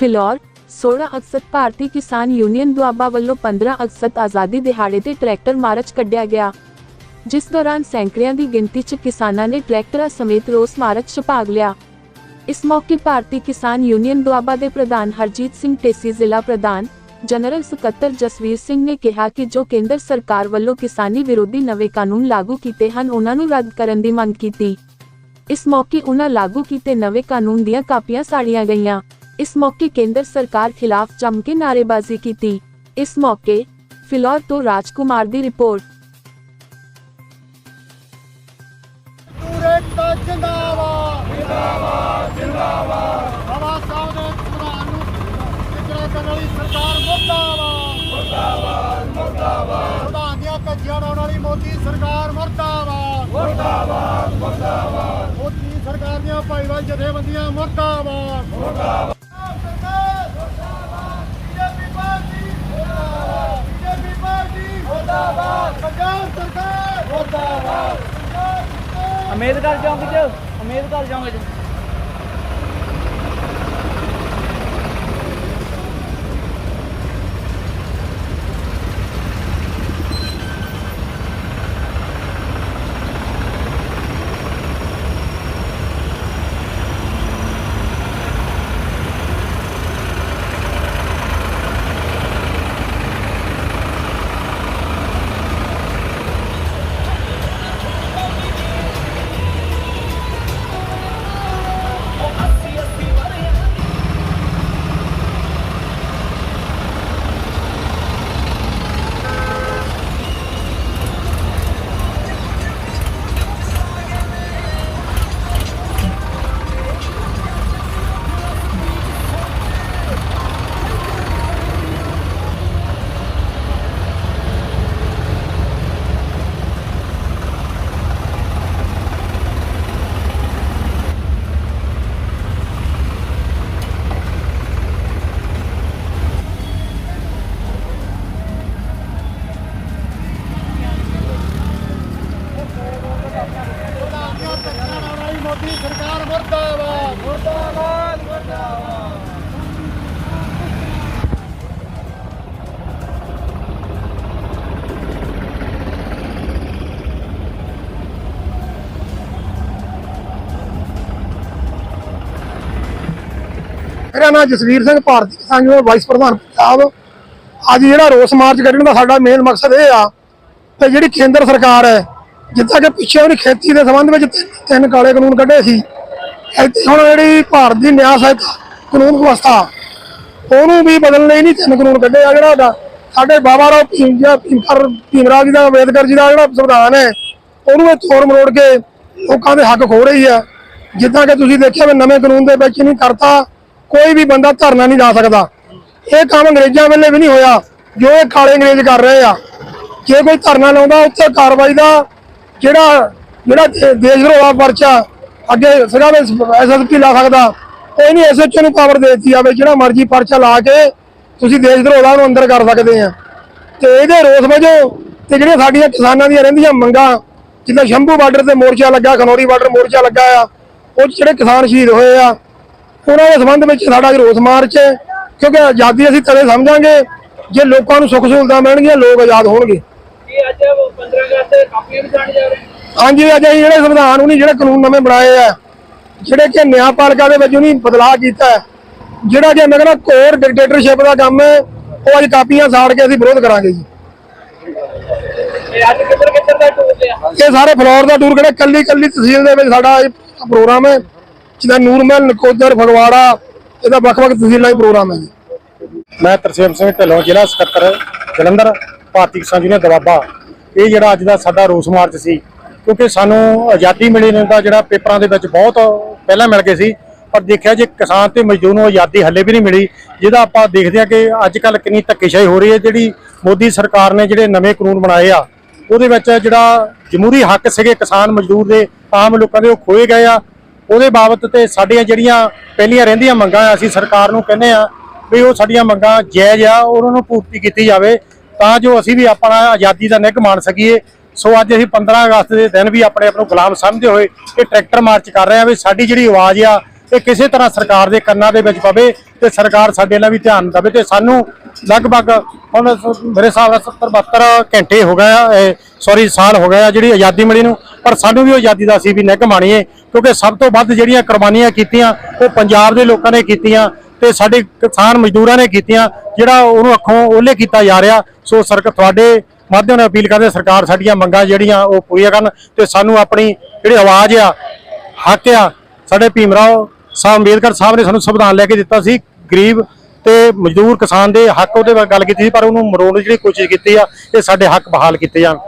ਫਿਲੌਰ 16 ਅਗਸਤ ਭਾਰਤੀ ਕਿਸਾਨ ਯੂਨੀਅਨ ਦੁਆਬਾ ਵੱਲੋਂ 15 ਅਗਸਤ ਆਜ਼ਾਦੀ ਦਿਹਾੜੇ ਤੇ ਟਰੈਕਟਰ ਮਾਰਚ ਕੱਢਿਆ ਗਿਆ। ਜਿਸ ਦੌਰਾਨ ਸੈਂਕੜਿਆਂ ਦੀ ਗਿਣਤੀ 'ਚ ਕਿਸਾਨਾਂ ਨੇ ਟਰੈਕਟਰਾਂ ਸਮੇਤ ਰੋਸ ਮਾਰਚ 'ਚ ਭਾਗ ਲਿਆ। ਇਸ ਮੌਕੇ ਭਾਰਤੀ ਕਿਸਾਨ ਯੂਨੀਅਨ ਦੁਆਬਾ ਦੇ ਪ੍ਰਧਾਨ ਹਰਜੀਤ ਸਿੰਘ ਟੇਸੀ ਜ਼ਿਲ੍ਹਾ ਪ੍ਰਧਾਨ ਜਨਰਲ ਸਕੱਤਰ ਜਸਵੀਰ ਸਿੰਘ ਨੇ ਕਿਹਾ ਕਿ ਜੋ ਕੇਂਦਰ ਸਰਕਾਰ ਵੱਲੋਂ ਕਿਸਾਨੀ ਵਿਰੋਧੀ ਨਵੇਂ ਕਾਨੂੰਨ ਲਾਗੂ ਕੀਤੇ ਹਨ, ਉਹਨਾਂ ਨੂੰ ਰੱਦ ਕਰਨ ਦੀ ਮੰਗ ਕੀਤੀ। ਇਸ ਮੌਕੇ ਉਹਨਾਂ ਲਾਗੂ ਕੀਤੇ ਨਵੇਂ ਕਾਨੂੰਨ ਦੀਆਂ ਕਾਪੀਆਂ ਸਾੜੀਆਂ ਗਈਆਂ। ਇਸ ਮੌਕੇ ਕੇਂਦਰ ਸਰਕਾਰ ਖਿਲਾਫ ਜੰਮ ਕੇ ਨਾਅਰੇਬਾਜ਼ੀ ਕੀਤੀ। ਇਸ ਮੌਕੇ ਫਿਲੌਰ ਤੋਂ ਰਾਜਕੁਮਾਰ ਦੀ ਰਿਪੋਰਟ। ਮੋਦੀ ਸਰਕਾਰ ਮੁਰਦਾਬਾਦ। ਮੁਰਦਾਬਾਦ ਮੁਰਦਾਬਾਦ। ਮੋਦੀ ਸਰਕਾਰ ਦੀਆਂ ਭਾਈਵਾਲ ਜਥੇਬੰਦੀਆਂ ਮੁਰਦਾਬਾਦ ਮੁਰਦਾਬਾਦ ਬੀਜੇਪੀ ਪਾਰਟੀ ਮੁਰਦਾਬਾਦ ਬੀਜੇਪੀ ਪਾਰਟੀ ਮੁਰਦਾਬਾਦ ਪੰਜਾਬ ਸਰਕਾਰ ਮੁਰਦਾਬਾਦ ਪੰਜਾਬ ਉਮੀਦ ਅੰਬੇਦਕਰ ਚੌਂਕ 'ਚ ਉਮੀਦ ਚੌਂਕ 'ਚ ਜੀ। ਮੋਦੀ ਸਰਕਾਰ ਮੁਰਦਾਬਾਦ ਮੁਰਦਾਬਾਦ ਮੁਰਦਾਬਾਦ। ਮੇਰਾ ਨਾਮ ਜਸਵੀਰ ਸਿੰਘ, ਭਾਰਤੀ ਕਿਸਾਨ ਯੂਨੀਅਨ ਵਾਈਸ ਪ੍ਰਧਾਨ ਪੰਜਾਬ। ਅੱਜ ਜਿਹੜਾ ਰੋਸ ਮਾਰਚ ਕੱਢਣ ਦਾ ਸਾਡਾ ਮੇਨ ਮਕਸਦ ਇਹ ਆ ਕਿ ਜਿਹੜੀ ਕੇਂਦਰ ਸਰਕਾਰ ਹੈ ਜਿੱਦਾਂ ਕਿ ਪਿੱਛੇ ਉਹਨੇ ਖੇਤੀ ਦੇ ਸੰਬੰਧ ਵਿੱਚ ਤਿੰਨ- ਤਿੰਨ ਕਾਲੇ ਕਾਨੂੰਨ ਕੱਢੇ ਸੀ। ਇੱਥੇ ਹੁਣ ਜਿਹੜੀ ਭਾਰਤ ਦੀ ਨਿਆਂ ਸਹਾਇਤਾ ਕਾਨੂੰਨ ਵਿਵਸਥਾ, ਉਹਨੂੰ ਵੀ ਬਦਲਣ ਲਈ ਨਹੀਂ ਤਿੰਨ ਕਾਨੂੰਨ ਕੱਢੇ ਆ ਜਿਹੜਾ ਸਾਡਾ- ਸਾਡੇ ਬਾਬਾ ਰਾਓ ਭੀਮ ਜੀ ਭੀਮਕਰ ਭੀਮਰਾਵ ਜੀ ਦਾ, ਅੰਬੇਦਕਰ ਜੀ ਦਾ ਜਿਹੜਾ ਸੰਵਿਧਾਨ ਹੈ, ਉਹਨੂੰ ਇਹ ਤੋੜ ਮਰੋੜ ਕੇ ਲੋਕਾਂ ਦੇ ਹੱਕ ਖੋ ਰਹੀ ਹੈ। ਜਿੱਦਾਂ ਕਿ ਤੁਸੀਂ ਦੇਖਿਆ ਵੀ ਨਵੇਂ ਕਾਨੂੰਨ ਦੇ ਵਿੱਚ ਨਹੀਂ ਕਰਤਾ, ਕੋਈ ਵੀ ਬੰਦਾ ਧਰਨਾ ਨਹੀਂ ਲਾ ਸਕਦਾ। ਇਹ ਕੰਮ ਅੰਗਰੇਜ਼ਾਂ ਵੇਲੇ ਵੀ ਨਹੀਂ ਹੋਇਆ, ਜੋ ਇਹ ਕਾਲੇ ਅੰਗਰੇਜ਼ ਕਰ ਰਹੇ ਆ। ਜੇ ਕੋਈ ਧਰਨਾ ਲਾਉਂਦਾ, ਉੱਥੇ ਕਾਰਵਾਈ ਦਾ ਜਿਹੜਾ ਜਿਹੜਾ ਦੇ- ਦੇਸ਼ ਵਿਰੋਧੀ ਪਰਚਾ ਅੱਗੇ ਸਿਰਾ ਐਸਐਸਪੀ ਲਾ ਸਕਦਾ, ਕੋਈ ਨਹੀਂ ਐਸਐਚਓ ਨੂੰ ਪਾਵਰ ਦੇ ਦਿੱਤੀ ਜਾਵੇ, ਜਿਹੜਾ ਮਰਜ਼ੀ ਪਰਚਾ ਲਾ ਕੇ ਤੁਸੀਂ ਦੇਸ਼ ਵਿਰੋਧੀ ਨੂੰ ਅੰਦਰ ਕਰ ਸਕਦੇ ਆ। ਤੇ ਇਹਦੇ ਰੋਸ ਵਜੋਂ ਤੇ ਜਿਹੜੀਆਂ ਸਾਡੀਆਂ ਕਿਸਾਨਾਂ ਦੀਆਂ ਰਹਿੰਦੀਆਂ ਮੰਗਾਂ, ਜਿੱਦਾਂ ਸ਼ੰਭੂ ਬਾਰਡਰ ਤੇ ਮੋਰਚਾ ਲੱਗਾ, ਖਨੌਰੀ ਬਾਰਡਰ ਮੋਰਚਾ ਲੱਗਾ ਆ, ਉਹ 'ਚ ਜਿਹੜੇ ਕਿਸਾਨ ਸ਼ਹੀਦ ਹੋਏ ਆ, ਉਹਨਾਂ ਦੇ ਸੰਬੰਧ ਵਿੱਚ ਸਾਡਾ ਰੋਸ ਮਾਰਚ ਹੈ, ਕਿਉਂਕਿ ਆਜ਼ਾਦੀ ਅਸੀਂ ਤਦੇ ਸਮਝਾਂਗੇ, ਜੇ ਲੋਕਾਂ ਨੂੰ ਸੁੱਖ ਸਹੂਲਤਾਂ ਮਿਲਣਗੀਆਂ, ਲੋਕ ਆਜ਼ਾਦ ਹੋਣਗੇ। ਅੱਜ 15 ਅਗਸਤ ਤੇ ਕਾਪੀਆਂ ਵੀ ਛਾਣ ਜਾ ਰਹੇ ਹਾਂਜੀ ਅੱਜ ਅਸੀਂ ਜਿਹੜੇ ਸੰਵਿਧਾਨ ਨੂੰ ਨਹੀਂ ਜਿਹੜੇ ਕਾਨੂੰਨ ਨਵੇਂ ਬਣਾਏ ਆ ਜਿਹੜੇ ਕਿ ਨਿਆਂਪਾਲਿਕਾ ਦੇ ਵਿੱਚ ਉਹਨੀ ਬਦਲਾਅ ਕੀਤਾ ਜਿਹੜਾ ਕਿ ਮੈਂ ਕਹਿੰਦਾ ਕੋਰ ਡਿਕਟੇਟਰਸ਼ਿਪ ਦਾ ਕੰਮ ਹੈ ਉਹ ਅੱਜ ਕਾਪੀਆਂ ਸਾੜ ਕੇ ਅਸੀਂ ਵਿਰੋਧ ਕਰਾਂਗੇ ਜੀ। ਇਹ ਅੱਜ ਕਿੱਧਰ ਕਿੱਧਰ ਦਾ ਟੂਰ ਲਿਆ ਇਹ ਸਾਰੇ ਫਲੋਰ ਦਾ ਟੂਰ ਕਿਹੜਾ? ਕੱਲੀ ਕੱਲੀ ਤਹਿਸੀਲ ਦੇ ਵਿੱਚ ਸਾਡਾ ਇਹ ਪ੍ਰੋਗਰਾਮ ਹੈ ਜਿਹਦਾ ਨੂਰਮਹਿਲ ਨਕੋਦਰ ਫਗਵਾੜਾ ਇਹਦਾ ਵੱਖ-ਵੱਖ ਤਹਿਸੀਲਾਂ 'ਚ ਪ੍ਰੋਗਰਾਮ ਹੈ ਜੀ। ਮੈਂ ਤਰਸੇਮ ਸਿੰਘ ਢਿੱਲੋਂ ਜ਼ਿਲ੍ਹਾ ਸਕੱਤਰ ਜਲੰਧਰ ਭਾਰਤੀ ਕਿਸਾਨ ਯੂਨੀਅਨ ਦਵਾਬਾ ਇਹ ਜਿਹੜਾ ਅੱਜ ਦਾ ਸਾਡਾ ਰੋਸ ਮਾਰਚ ਸੀ, ਕਿਉਂਕਿ ਸਾਨੂੰ ਆਜ਼ਾਦੀ ਮਿਲਣ ਦਾ ਜਿਹੜਾ ਪੇਪਰਾਂ ਦੇ ਵਿੱਚ ਬਹੁਤ ਪਹਿਲਾਂ ਮਿਲ ਗਏ ਸੀ, ਪਰ ਦੇਖਿਆ ਜੇ ਕਿਸਾਨ ਤੇ ਮਜ਼ਦੂਰ ਨੂੰ ਆਜ਼ਾਦੀ ਹੱਲੇ ਵੀ ਨਹੀਂ ਮਿਲੀ, ਜਿਹਦਾ ਆਪਾਂ ਦੇਖਦੇ ਹਾਂ ਕਿ ਅੱਜ ਕੱਲ ਕਿੰਨੀ ਧੱਕੇਸ਼ਾਹੀ ਹੋ ਰਹੀ ਹੈ, ਜਿਹੜੀ ਮੋਦੀ ਸਰਕਾਰ ਨੇ ਜਿਹੜੇ ਨਵੇਂ ਕਾਨੂੰਨ ਬਣਾਏ ਆ, ਉਹਦੇ ਵਿੱਚ ਜਿਹੜਾ ਜਮਹੂਰੀ ਹੱਕ ਸੀਗੇ ਕਿਸਾਨ ਮਜ਼ਦੂਰ ਦੇ ਆਮ ਲੋਕਾਂ ਦੇ ਉਹ ਖੋਏ ਗਏ ਆ। ਉਹਦੇ ਬਾਬਤ ਤੇ ਸਾਡੀਆਂ ਜਿਹੜੀਆਂ ਪਹਿਲੀਆਂ ਰਹਿੰਦੀਆਂ ਮੰਗਾਂ ਅਸੀਂ ਸਰਕਾਰ ਨੂੰ ਕਹਿੰਦੇ ਆ ਵੀ ਉਹ ਸਾਡੀਆਂ ਮੰਗਾਂ ਜਾਇਜ਼ ਆ ਉਹਨਾਂ ਨੂੰ ਪੂਰਤੀ ਕੀਤੀ ਜਾਵੇ। ਤਾਂ ਜੋ ਅਸੀਂ ਵੀ ਆਪਣਾ ਆਜ਼ਾਦੀ ਦਾ ਨਿੱਘ ਮਾਣ ਸਕੀਏ। ਸੋ ਅੱਜ ਅਸੀਂ 15 ਅਗਸਤ ਦੇ ਦਿਨ ਵੀ ਆਪਣੇ ਆਪ ਨੂੰ ਗੁਲਾਮ ਸਮਝਦੇ ਹੋਏ ਇਹ ਟਰੈਕਟਰ ਮਾਰਚ ਕਰ ਰਹੇ ਆ ਵੀ ਸਾਡੀ ਜਿਹੜੀ ਆਵਾਜ਼ ਆ, ਇਹ ਕਿਸੇ ਤਰ੍ਹਾਂ ਸਰਕਾਰ ਦੇ ਕੰਨਾਂ ਦੇ ਵਿੱਚ ਪਵੇ ਤੇ ਸਰਕਾਰ ਸਾਡੇ ਨਾਲ ਵੀ ਧਿਆਨ ਦੇਵੇ ਤੇ ਸਾਨੂੰ ਲਗਭਗ ਹੁਣ ਮੇਰੇ ਹਿਸਾਬ ਨਾਲ 70 72 ਘੰਟੇ ਹੋ ਗਏ ਆ ਸੌਰੀ ਸਾਲ ਹੋ ਗਏ ਆ ਜਿਹੜੀ ਆਜ਼ਾਦੀ ਮਿਲੀ ਨੂੰ, ਪਰ ਸਾਨੂੰ ਵੀ ਆਜ਼ਾਦੀ ਦਾ ਅਸੀਂ ਵੀ ਨਿੱਘ ਮਾਣੀਏ ਕਿਉਂਕਿ ਸਭ ਤੋਂ ਵੱਧ ਜਿਹੜੀਆਂ ਕੁਰਬਾਨੀਆਂ ਕੀਤੀਆਂ, ਉਹ ਪੰਜਾਬ ਦੇ ਲੋਕਾਂ ਨੇ ਕੀਤੀਆਂ। ਤੇ ਸਾਡੇ ਕਿਸਾਨ ਮਜ਼ਦੂਰਾਂ ਨੇ ਕੀਤੀਆਂ, ਜਿਹੜਾ ਉਹਨੂੰ ਅੱਖੋਂ ਓਲੇ ਕੀਤਾ ਜਾ ਰਿਹਾ। ਸੋ ਸਰਕਾਰ ਤੁਹਾਡੇ ਮਾਧਿਅਮ ਨਾਲ ਅਪੀਲ ਕਰਦੇ ਸਰਕਾਰ ਸਾਡੀਆਂ ਮੰਗਾਂ ਜਿਹੜੀਆਂ ਉਹ ਪੂਰੀਆਂ ਕਰਨ ਤੇ ਸਾਨੂੰ ਆਪਣੀ ਜਿਹੜੀ ਆਵਾਜ਼ ਆ, ਹੱਕ ਆ, ਸਾਡੇ ਭੀਮ ਰਾਓ ਸਾਹਿਬ ਅੰਬੇਦਕਰ ਸਾਹਿਬ ਨੇ ਸਾਨੂੰ ਸੰਵਿਧਾਨ ਲੈ ਕੇ ਦਿੱਤਾ ਸੀ, ਗਰੀਬ ਤੇ ਮਜ਼ਦੂਰ ਕਿਸਾਨ ਦੇ ਹੱਕ ਉਹਦੇ ਬਾਰੇ ਗੱਲ ਕੀਤੀ ਸੀ, ਪਰ ਉਹਨੂੰ ਮਰੋਣ ਦੀ ਜਿਹੜੀ ਕੋਸ਼ਿਸ਼ ਕੀਤੀ ਆ, ਇਹ ਸਾਡੇ ਹੱਕ ਬਹਾਲ ਕੀਤੇ ਜਾਣ।